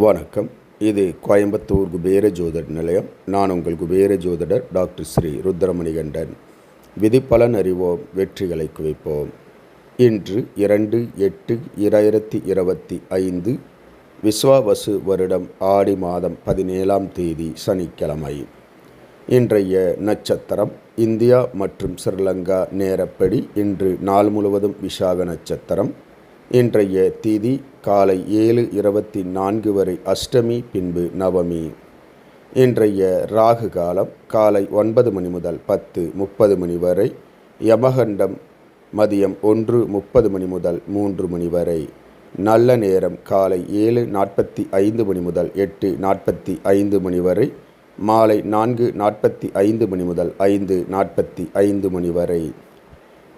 வணக்கம். இது கோயம்புத்தூர் குபேர ஜோதிடர் நிலையம். நான் உங்கள் குபேர ஜோதிடர் டாக்டர் ஸ்ரீ ருத்ரமணிகண்டன். விதிப்பலன் அறிவோம் வெற்றிகளை குவிப்போம். இன்று இரண்டு எட்டு இரண்டாயிரத்தி இருபத்தி ஐந்து விஸ்வாவசு வருடம் ஆடி மாதம் பதினேழாம் தேதி சனிக்கிழமை. இன்றைய நட்சத்திரம் இந்தியா மற்றும் ஸ்ரீலங்கா நேரப்படி இன்று நாள் முழுவதும் விசாக நட்சத்திரம். இன்றைய திதி காலை ஏழு இருபத்தி நான்கு வரை அஷ்டமி பின்பு நவமி. இன்றைய ராகு காலம் காலை ஒன்பது மணி முதல் பத்து முப்பது மணி வரை யமகண்டம் மதியம் ஒன்று முப்பது மணி முதல் மூன்று மணி வரை நல்ல நேரம் காலை ஏழு நாற்பத்தி ஐந்து மணி முதல் எட்டு நாற்பத்தி ஐந்து மணி வரை மாலை நான்கு நாற்பத்தி ஐந்து மணி முதல் ஐந்து நாற்பத்தி ஐந்து மணி வரை.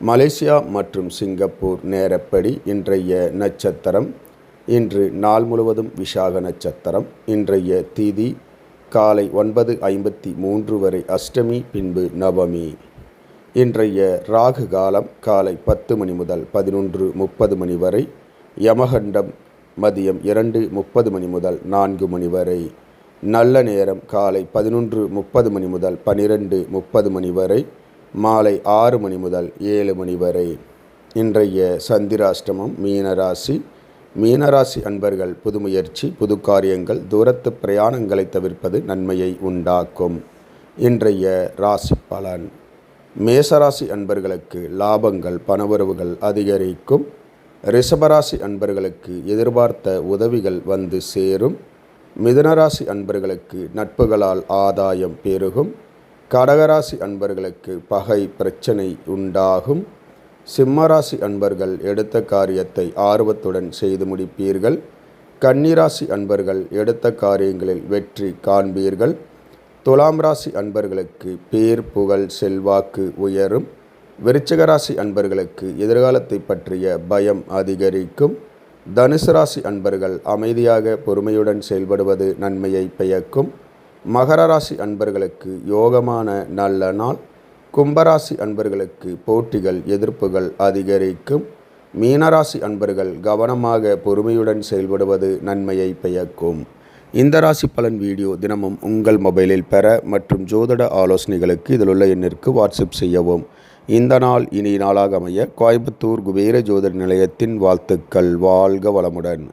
மலேசியா மற்றும் சிங்கப்பூர் நேரப்படி இன்றைய நட்சத்திரம் இன்று நாள் முழுவதும் விஷாக நட்சத்திரம் இன்றைய தீதி காலை ஒன்பது ஐம்பத்தி மூன்று வரை அஷ்டமி பின்பு நவமி. இன்றைய ராகு காலம் காலை பத்து மணி முதல் பதினொன்று முப்பது மணி வரை யமகண்டம் மதியம் இரண்டு முப்பது மணி முதல் நான்கு மணி வரை நல்ல நேரம் காலை பதினொன்று முப்பது மணி முதல் பனிரெண்டு முப்பது மணி வரை மாலை ஆறு மணி முதல் ஏழு மணி வரை. இன்றைய சந்திராஷ்டமம் மீனராசி. மீனராசி அன்பர்கள் புது முயற்சி புது காரியங்கள் தூரத்து பிரயாணங்களை தவிர்ப்பது நன்மையை உண்டாக்கும். இன்றைய ராசி பலன். மேசராசி அன்பர்களுக்கு லாபங்கள் பணவரவுகள் அதிகரிக்கும். ரிஷபராசி அன்பர்களுக்கு எதிர்பார்த்த உதவிகள் வந்து சேரும். மிதுனராசி அன்பர்களுக்கு நட்புகளால் ஆதாயம் பெருகும். கடகராசி அன்பர்களுக்கு பகை பிரச்சனை உண்டாகும். சிம்மராசி அன்பர்கள் எடுத்த காரியத்தை ஆர்வத்துடன் செய்து முடிப்பீர்கள். கன்னிராசி அன்பர்கள் எடுத்த காரியங்களில் வெற்றி காண்பீர்கள். துலாம் ராசி அன்பர்களுக்கு பேர் புகழ் செல்வாக்கு உயரும். விருச்சிகராசி அன்பர்களுக்கு எதிர்காலத்தை பற்றிய பயம் அதிகரிக்கும். தனுசு ராசி அன்பர்கள் அமைதியாக பொறுமையுடன் செயல்படுவது நன்மையை பெயக்கும் மகர ராசி அன்பர்களுக்கு யோகமான நல்ல நாள். கும்பராசி அன்பர்களுக்கு போட்டிகள் எதிர்ப்புகள் அதிகரிக்கும். மீனராசி அன்பர்கள் கவனமாக பொறுமையுடன் செயல்படுவது நன்மையை பயக்கும் இந்த ராசி பலன் வீடியோ தினமும் உங்கள் மொபைலில் பெற மற்றும் ஜோதிட ஆலோசனைகளுக்கு இதில் உள்ள எண்ணிற்கு வாட்ஸ்அப் செய்யவும். இந்த நாள் இனி நாளாக அமைய கோயம்புத்தூர் குபேர ஜோதிட நிலையத்தின் வாழ்த்துக்கள். வாழ்க வளமுடன்.